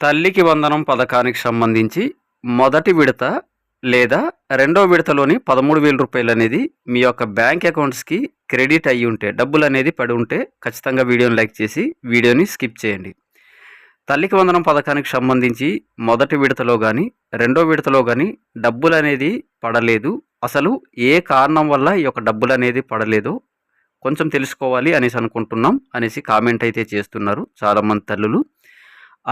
తల్లికి వందనం పథకానికి సంబంధించి మొదటి విడత లేదా రెండో విడతలోని పదమూడు వేల రూపాయలు అనేది మీ యొక్క బ్యాంక్ అకౌంట్స్కి క్రెడిట్ అయ్యి ఉంటే డబ్బులు అనేది పడి ఉంటే ఖచ్చితంగా వీడియోని లైక్ చేసి వీడియోని స్కిప్ చేయండి. తల్లికి వందనం పథకానికి సంబంధించి మొదటి విడతలో కానీ రెండో విడతలో కానీ డబ్బులు అనేది పడలేదు. అసలు ఏ కారణం వల్ల ఈ యొక్క డబ్బులు అనేది పడలేదో కొంచెం తెలుసుకోవాలి అనేసి అనుకుంటున్నాం అనేసి కామెంట్ అయితే చేస్తున్నారు చాలామంది తల్లులు.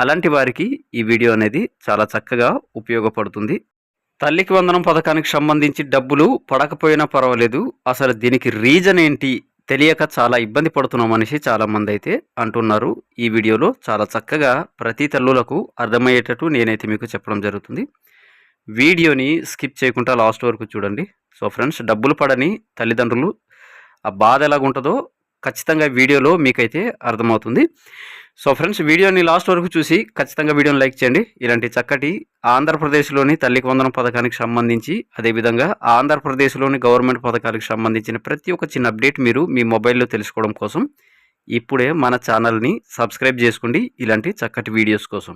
అలాంటి వారికి ఈ వీడియో అనేది చాలా చక్కగా ఉపయోగపడుతుంది. తల్లికి వందనం పథకానికి సంబంధించి డబ్బులు పడకపోయినా పర్వాలేదు. అసలు దీనికి రీజన్ ఏంటి తెలియక చాలా ఇబ్బంది పడుతున్నాం అనేసి చాలామంది అయితే అంటున్నారు. ఈ వీడియోలో చాలా చక్కగా ప్రతి తల్లులకు అర్థమయ్యేటట్టు నేనైతే మీకు చెప్పడం జరుగుతుంది. వీడియోని స్కిప్ చేయకుండా లాస్ట్ వరకు చూడండి. సో ఫ్రెండ్స్ డబ్బులు పడని తల్లిదండ్రులు ఆ బాధ ఎలాగుంటుందో ఖచ్చితంగా వీడియోలో మీకైతే అర్థమవుతుంది. సో ఫ్రెండ్స్ వీడియోని లాస్ట్ వరకు చూసి ఖచ్చితంగా వీడియోని లైక్ చేయండి. ఇలాంటి చక్కటి ఆంధ్రప్రదేశ్లోని తల్లికి వందనం పథకానికి సంబంధించి అదేవిధంగా ఆంధ్రప్రదేశ్లోని గవర్నమెంట్ పథకాలకు సంబంధించిన ప్రతి ఒక్క చిన్న అప్డేట్ మీరు మీ మొబైల్లో తెలుసుకోవడం కోసం ఇప్పుడే మన ఛానల్ని సబ్స్క్రైబ్ చేసుకోండి. ఇలాంటి చక్కటి వీడియోస్ కోసం.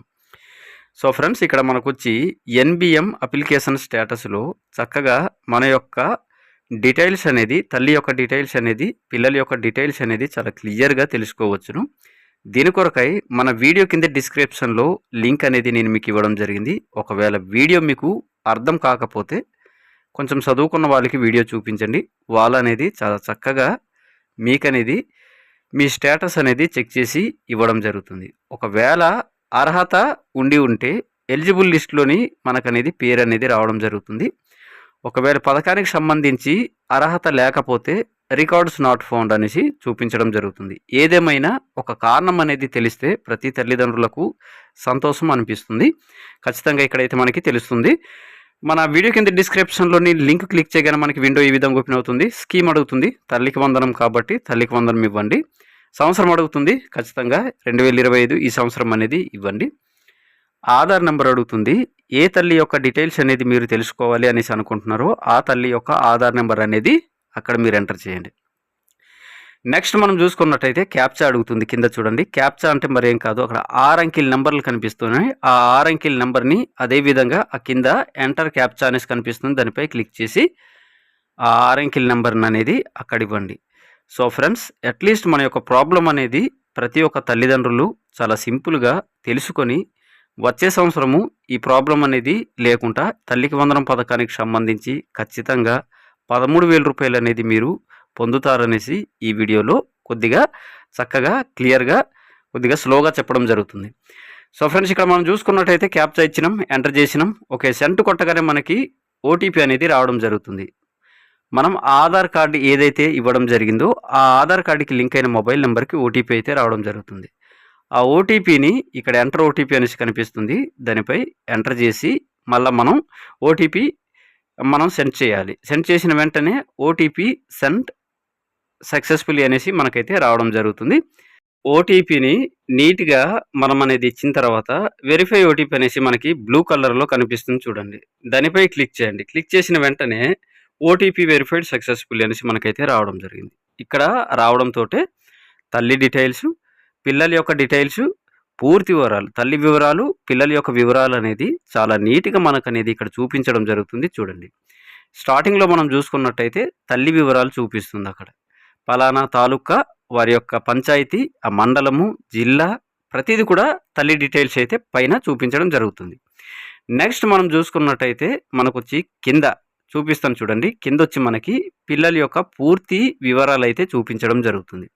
సో ఫ్రెండ్స్ ఇక్కడ మనకు వచ్చి ఎన్బిఎం అప్లికేషన్ స్టేటస్లో చక్కగా మన యొక్క డీటెయిల్స్ అనేది తల్లి యొక్క డీటెయిల్స్ అనేది పిల్లల యొక్క డీటెయిల్స్ అనేది చాలా క్లియర్గా తెలుసుకోవచ్చును. దీని కొరకై మన వీడియో కింద డిస్క్రిప్షన్లో లింక్ అనేది నేను మీకు ఇవ్వడం జరిగింది. ఒకవేళ వీడియో మీకు అర్థం కాకపోతే కొంచెం చదువుకున్న వాళ్ళకి వీడియో చూపించండి. వాళ్ళు అనేది చాలా చక్కగా మీకనేది మీ స్టేటస్ అనేది చెక్ చేసి ఇవ్వడం జరుగుతుంది. ఒకవేళ అర్హత ఉండి ఉంటే ఎలిజిబుల్ లిస్ట్లోని మనకనేది పేరు అనేది రావడం జరుగుతుంది. ఒకవేళ పథకానికి సంబంధించి అర్హత లేకపోతే రికార్డ్స్ నాట్ ఫౌండ్ అనేసి చూపించడం జరుగుతుంది. ఏదేమైనా ఒక కారణం అనేది తెలిస్తే ప్రతి తల్లిదండ్రులకు సంతోషం అనిపిస్తుంది. ఖచ్చితంగా ఇక్కడైతే మనకి తెలుస్తుంది. మన వీడియో కింద డిస్క్రిప్షన్లోని లింక్ క్లిక్ చేయగానే మనకి విండో ఈ విధంగా ఓపెన్ అవుతుంది. స్కీమ్ అడుగుతుంది. తల్లికి వందనం కాబట్టి తల్లికి వందనం ఇవ్వండి. సంవత్సరం అడుగుతుంది. ఖచ్చితంగా రెండు వేల ఇరవై ఐదు ఈ సంవత్సరం అనేది ఇవ్వండి. ఆధార్ నెంబర్ అడుగుతుంది. ఏ తల్లి యొక్క డీటెయిల్స్ అనేది మీరు తెలుసుకోవాలి అనేసి అనుకుంటున్నారో ఆ తల్లి యొక్క ఆధార్ నెంబర్ అనేది అక్కడ మీరు ఎంటర్ చేయండి. నెక్స్ట్ మనం చూసుకున్నట్టయితే క్యాప్చా అడుగుతుంది కింద చూడండి. క్యాప్చా అంటే మరి ఏం కాదు. అక్కడ ఆరు అంకిల్ నెంబర్లు కనిపిస్తున్నాయి. ఆ ఆరు అంకిల్ నెంబర్ని అదేవిధంగా ఆ కింద ఎంటర్ క్యాప్చా అనేసి కనిపిస్తుంది. దానిపై క్లిక్ చేసి ఆ ఆరు అంకిల్ నెంబర్ని అనేది అక్కడ ఇవ్వండి. సో ఫ్రెండ్స్ అట్లీస్ట్ మన యొక్క ప్రాబ్లం అనేది ప్రతి ఒక్క తల్లిదండ్రులు చాలా సింపుల్గా తెలుసుకొని వచ్చే సంవత్సరము ఈ ప్రాబ్లం అనేది లేకుండా తల్లికి వందనం పథకానికి సంబంధించి ఖచ్చితంగా పదమూడు వేల రూపాయలు అనేది మీరు పొందుతారనేసి ఈ వీడియోలో కొద్దిగా చక్కగా క్లియర్గా కొద్దిగా స్లోగా చెప్పడం జరుగుతుంది. సో ఫ్రెండ్స్ ఇక్కడ మనం చూసుకున్నట్టయితే క్యాప్చా ఇచ్చినాం ఎంటర్ చేసినాం. ఓకే సెంట్ కొట్టగానే మనకి ఓటీపీ అనేది రావడం జరుగుతుంది. మనం ఆధార్ కార్డు ఏదైతే ఇవ్వడం జరిగిందో ఆ ఆధార్ కార్డుకి లింక్ అయిన మొబైల్ నెంబర్కి ఓటీపీ అయితే రావడం జరుగుతుంది. ఆ ఓటీపీని ఇక్కడ ఎంటర్ ఓటీపీ అనేసి కనిపిస్తుంది. దానిపై ఎంటర్ చేసి మళ్ళీ మనం ఓటీపీ మనం సెండ్ చేయాలి. సెండ్ చేసిన వెంటనే ఓటీపీ సెండ్ సక్సెస్ఫుల్లీ అనేసి మనకైతే రావడం జరుగుతుంది. ఓటీపీని నీట్గా మనం అనేది ఇచ్చిన తర్వాత వెరిఫై ఓటీపీ అనేసి మనకి బ్లూ కలర్లో కనిపిస్తుంది చూడండి. దానిపై క్లిక్ చేయండి. క్లిక్ చేసిన వెంటనే ఓటీపీ వెరిఫైడ్ సక్సెస్ఫుల్ అనేసి మనకైతే రావడం జరిగింది. ఇక్కడ రావడంతో తల్లి డీటెయిల్స్ పిల్లల యొక్క డీటెయిల్స్ పూర్తి వివరాలు తల్లి వివరాలు పిల్లల యొక్క వివరాలు అనేది చాలా నీట్గా మనకు అనేది ఇక్కడ చూపించడం జరుగుతుంది చూడండి. స్టార్టింగ్లో మనం చూసుకున్నట్టయితే తల్లి వివరాలు చూపిస్తుంది అక్కడ. పలానా తాలూకా వారి యొక్క పంచాయతీ ఆ మండలము జిల్లా ప్రతిదీ కూడా తల్లి డీటెయిల్స్ అయితే పైన చూపించడం జరుగుతుంది. నెక్స్ట్ మనం చూసుకున్నట్టయితే మనకు వచ్చి కింద చూపిస్తాను చూడండి. కింద వచ్చి మనకి పిల్లల యొక్క పూర్తి వివరాలు అయితే చూపించడం జరుగుతుంది.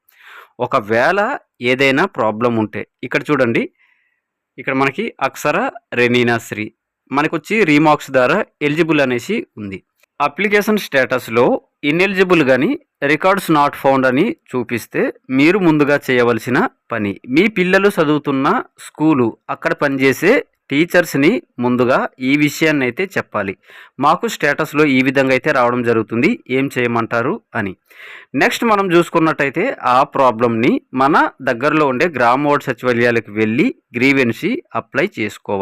ఒకవేళ ఏదైనా ప్రాబ్లం ఉంటే ఇక్కడ చూడండి. ఇక్కడ మనకి అక్షర రెనీనాశ్రీ మనకు వచ్చి రీమార్క్స్ ద్వారా ఎలిజిబుల్ అనేసి ఉంది. అప్లికేషన్ స్టేటస్లో ఇన్ఎలిజిబుల్ కానీ రికార్డ్స్ నాట్ ఫౌండ్ అని చూపిస్తే మీరు ముందుగా చేయవలసిన పని. మీ పిల్లలు చదువుతున్న స్కూలు అక్కడ పనిచేసే టీచర్స్ని ముందుగా ఈ విషయాన్ని అయితే చెప్పాలి. మాకు స్టేటస్లో ఈ విధంగా అయితే రావడం జరుగుతుంది. ఏం చేయమంటారు అని. నెక్స్ట్ మనం చూసుకున్నట్టయితే ఆ ప్రాబ్లమ్ని మన దగ్గరలో ఉండే గ్రామ వార్డ్ సచివాలయాలకు వెళ్ళి గ్రీవెన్సీ అప్లై చేసుకోవాలి.